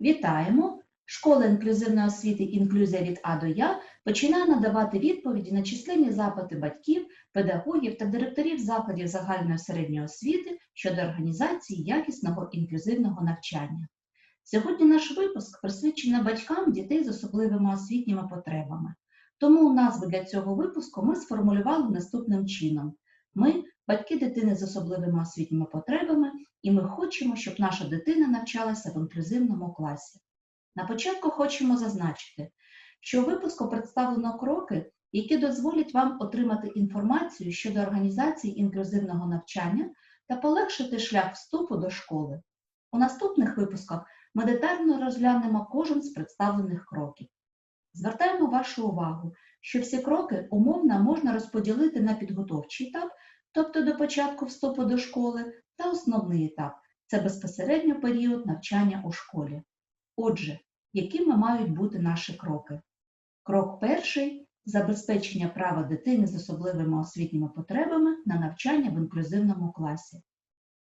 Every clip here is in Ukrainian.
Вітаємо! Школа інклюзивної освіти «Інклюзія від А до Я» починає надавати відповіді на численні запити батьків, педагогів та директорів закладів загальної середньої освіти щодо організації якісного інклюзивного навчання. Сьогодні наш випуск присвячений батькам дітей з особливими освітніми потребами. Тому назву для цього випуску ми сформулювали наступним чином: ми батьки дитини з особливими освітніми потребами, і ми хочемо, щоб наша дитина навчалася в інклюзивному класі. На початку хочемо зазначити, що у випуску представлено кроки, які дозволять вам отримати інформацію щодо організації інклюзивного навчання та полегшити шлях вступу до школи. У наступних випусках ми детально розглянемо кожен з представлених кроків. Звертаємо вашу увагу, що всі кроки умовно можна розподілити на підготовчий етап, тобто до початку вступу до школи, та основний етап це безпосередньо період навчання у школі. Отже, якими мають бути наші кроки? Крок перший забезпечення права дитини з особливими освітніми потребами на навчання в інклюзивному класі.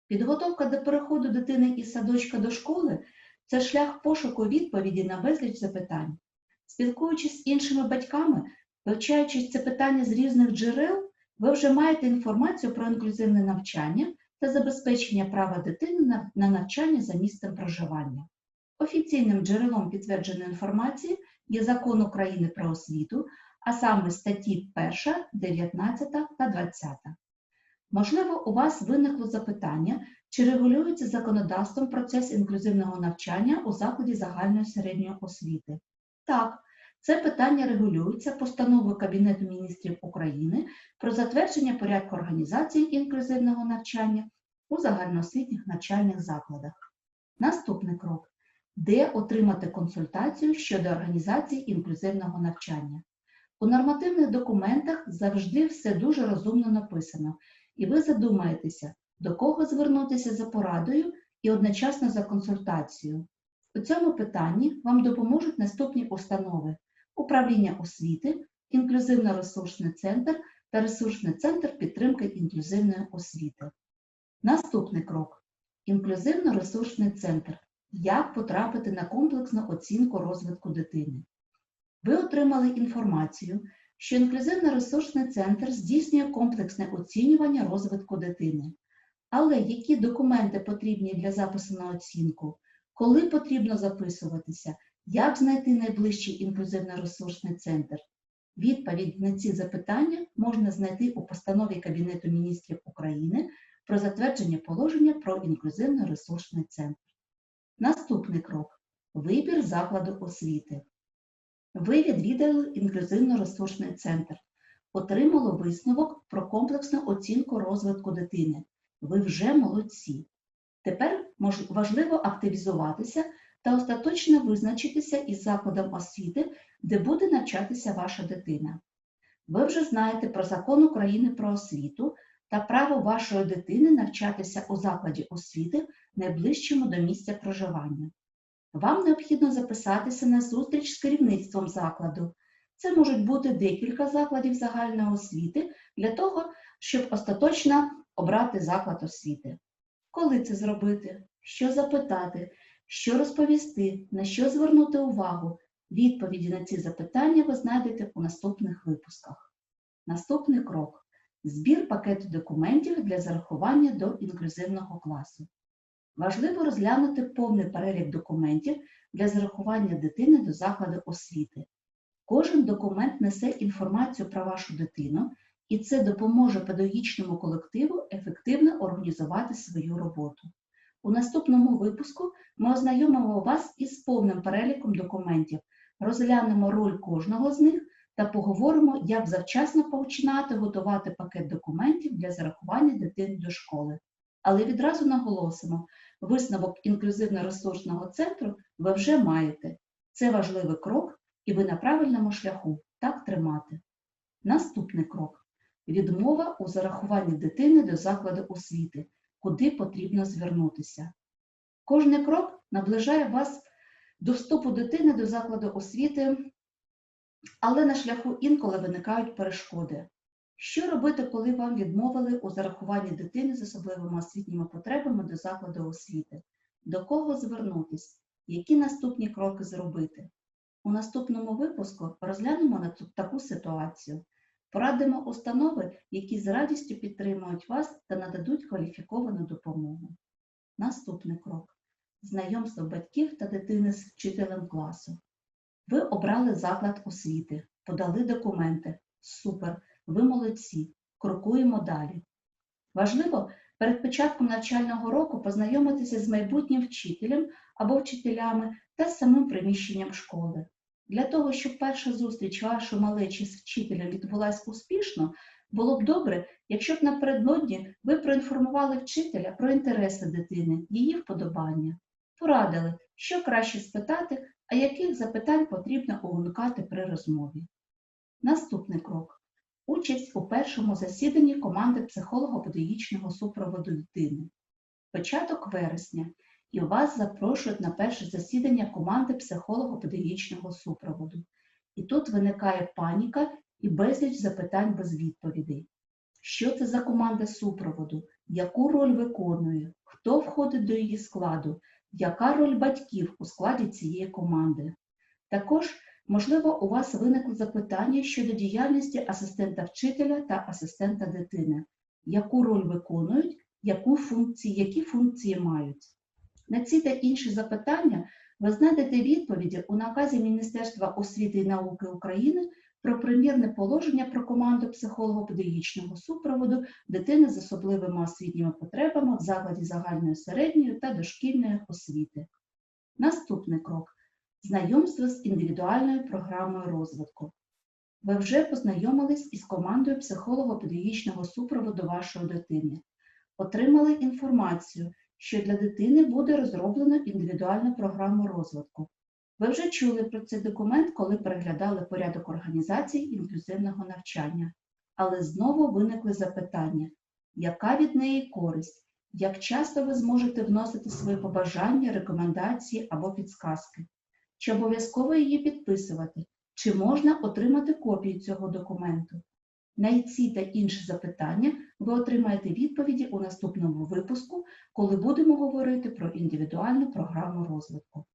Підготовка до переходу дитини із садочка до школи це шлях пошуку відповіді на безліч запитань. Спілкуючись з іншими батьками, вивчаючи це питання з різних джерел, ви вже маєте інформацію про інклюзивне навчання та забезпечення права дитини на навчання за місцем проживання. Офіційним джерелом підтвердженої інформації є Закон України про освіту, а саме статті 1, 19 та 20. Можливо, у вас виникло запитання, чи регулюється законодавством процес інклюзивного навчання у закладі загальної середньої освіти. Так, це питання регулюється постановою Кабінету міністрів України про затвердження порядку організації інклюзивного навчання у загальноосвітніх навчальних закладах. Наступний крок де отримати консультацію щодо організації інклюзивного навчання. У нормативних документах завжди все дуже розумно написано, і ви задумаєтеся, до кого звернутися за порадою і одночасно за консультацією. У цьому питанні вам допоможуть наступні установи: управління освіти, інклюзивно-ресурсний центр та ресурсний центр підтримки інклюзивної освіти. Наступний крок інклюзивно-ресурсний центр як потрапити на комплексну оцінку розвитку дитини. Ви отримали інформацію, що інклюзивно-ресурсний центр здійснює комплексне оцінювання розвитку дитини. Але які документи потрібні для запису на оцінку, коли потрібно записуватися, як знайти найближчий інклюзивно-ресурсний центр? Відповідь на ці запитання можна знайти у постанові Кабінету міністрів України про затвердження положення про інклюзивно-ресурсний центр. Наступний крок вибір закладу освіти. Ви відвідали інклюзивно-ресурсний центр, отримали висновок про комплексну оцінку розвитку дитини. Ви вже молодці. Тепер важливо активізуватися та остаточно визначитися із закладом освіти, де буде навчатися ваша дитина. Ви вже знаєте про закон України про освіту та право вашої дитини навчатися у закладі освіти найближчому до місця проживання. Вам необхідно записатися на зустріч з керівництвом закладу. Це можуть бути декілька закладів загальної освіти для того, щоб остаточно обрати заклад освіти. Коли це зробити? Що запитати, що розповісти, на що звернути увагу? Відповіді на ці запитання ви знайдете у наступних випусках. Наступний крок збір пакету документів для зарахування до інклюзивного класу. Важливо розглянути повний перелік документів для зарахування дитини до закладу освіти. Кожен документ несе інформацію про вашу дитину, і це допоможе педагогічному колективу ефективно організувати свою роботу. У наступному випуску ми ознайомимо вас із повним переліком документів, розглянемо роль кожного з них та поговоримо, як завчасно починати готувати пакет документів для зарахування дитини до школи. Але відразу наголосимо, висновок інклюзивно-ресурсного центру ви вже маєте. Це важливий крок, і ви на правильному шляху так тримати. Наступний крок відмова у зарахуванні дитини до закладу освіти, куди потрібно звернутися. Кожний крок наближає вас до вступу дитини до закладу освіти, але на шляху інколи виникають перешкоди. Що робити, коли вам відмовили у зарахуванні дитини з особливими освітніми потребами до закладу освіти? До кого звернутись? які наступні кроки зробити. У наступному випуску розглянемо на таку ситуацію. Порадимо установи, які з радістю підтримують вас та нададуть кваліфіковану допомогу. Наступний крок знайомство батьків та дитини з вчителем класу. Ви обрали заклад освіти, подали документи. Супер, ви молодці. Крокуємо далі. Важливо перед початком навчального року познайомитися з майбутнім вчителем або вчителями та самим приміщенням школи. Для того, щоб перша зустріч вашої малечі з вчителем відбулася успішно, було б добре, якщо б напередодні ви проінформували вчителя про інтереси дитини, її вподобання, порадили, що краще спитати, а яких запитань потрібно уникати при розмові. Наступний крок участь у першому засіданні команди психолого-педагогічного супроводу дитини. Початок вересня, і вас запрошують на перше засідання команди психолого-педагогічного супроводу. І тут виникає паніка і безліч запитань без відповідей. Що це за команда супроводу? Яку роль виконує? Хто входить до її складу? Яка роль батьків у складі цієї команди? Також, можливо, у вас виникли запитання щодо діяльності асистента вчителя та асистента дитини. Яку роль виконують, яку функції, які функції мають? На ці та інші запитання ви знайдете відповіді у наказі Міністерства освіти і науки України про примірне положення про команду психолого-педагогічного супроводу дитини з особливими освітніми потребами в закладі загальної середньої та дошкільної освіти. Наступний крок знайомство з індивідуальною програмою розвитку. Ви вже познайомились із командою психолого-педагогічного супроводу вашої дитини, отримали інформацію, що для дитини буде розроблено індивідуальну програму розвитку. Ви вже чули про цей документ, коли переглядали порядок організації інклюзивного навчання. Але знову виникли запитання, яка від неї користь, як часто ви зможете вносити свої побажання, рекомендації або підсказки, чи обов'язково її підписувати, чи можна отримати копію цього документу. На ці та інші запитання ви отримаєте відповіді у наступному випуску, коли будемо говорити про індивідуальну програму розвитку.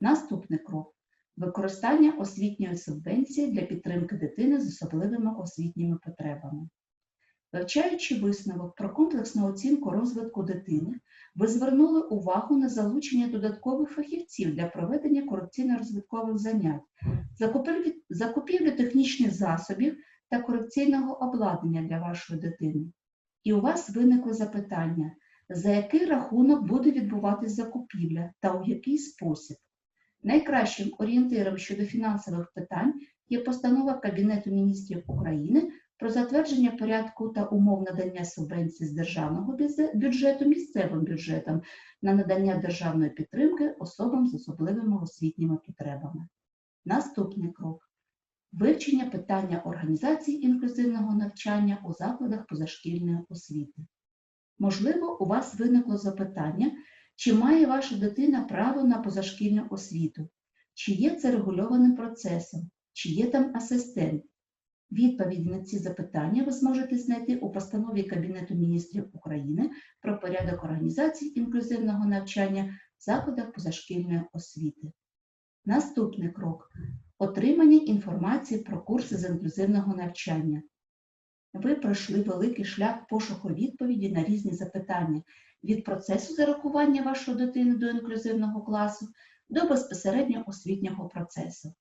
Наступний крок використання освітньої субвенції для підтримки дитини з особливими освітніми потребами. Вивчаючи висновок про комплексну оцінку розвитку дитини, ви звернули увагу на залучення додаткових фахівців для проведення корекційно-розвиткових занять, закупівлю технічних засобів та корекційного обладнання для вашої дитини. І у вас виникли запитання, за який рахунок буде відбуватись закупівля та у який спосіб. Найкращим орієнтиром щодо фінансових питань є постанова Кабінету міністрів України про затвердження порядку та умов надання субвенцій з державного бюджету місцевим бюджетам на надання державної підтримки особам з особливими освітніми потребами. Наступний крок вивчення питання організації інклюзивного навчання у закладах позашкільної освіти. Можливо, у вас виникло запитання, чи має ваша дитина право на позашкільну освіту, чи є це регульованим процесом, чи є там асистент. Відповіді на ці запитання ви зможете знайти у постанові Кабінету міністрів України про порядок організації інклюзивного навчання в закладах позашкільної освіти. Наступний крок отримання інформації про курси з інклюзивного навчання. Ви пройшли великий шлях пошуку відповіді на різні запитання від процесу зарахування вашої дитини до інклюзивного класу до безпосередньо освітнього процесу.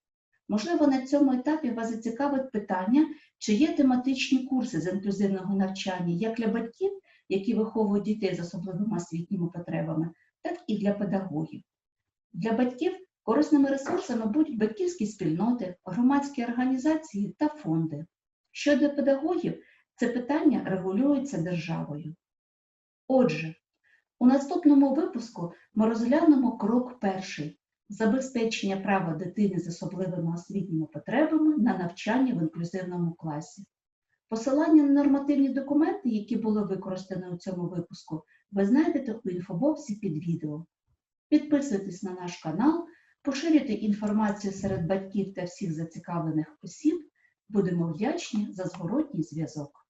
Можливо, на цьому етапі вас зацікавить питання, чи є тематичні курси з інклюзивного навчання як для батьків, які виховують дітей з особливими освітніми потребами, так і для педагогів. Для батьків корисними ресурсами будуть батьківські спільноти, громадські організації та фонди. Щодо педагогів, це питання регулюється державою. Отже, у наступному випуску ми розглянемо крок перший забезпечення права дитини з особливими освітніми потребами на навчання в інклюзивному класі. Посилання на нормативні документи, які були використані у цьому випуску, ви знайдете у інфобоксі під відео. Підписуйтесь на наш канал, поширюйте інформацію серед батьків та всіх зацікавлених осіб. Будемо вдячні за зворотній зв'язок.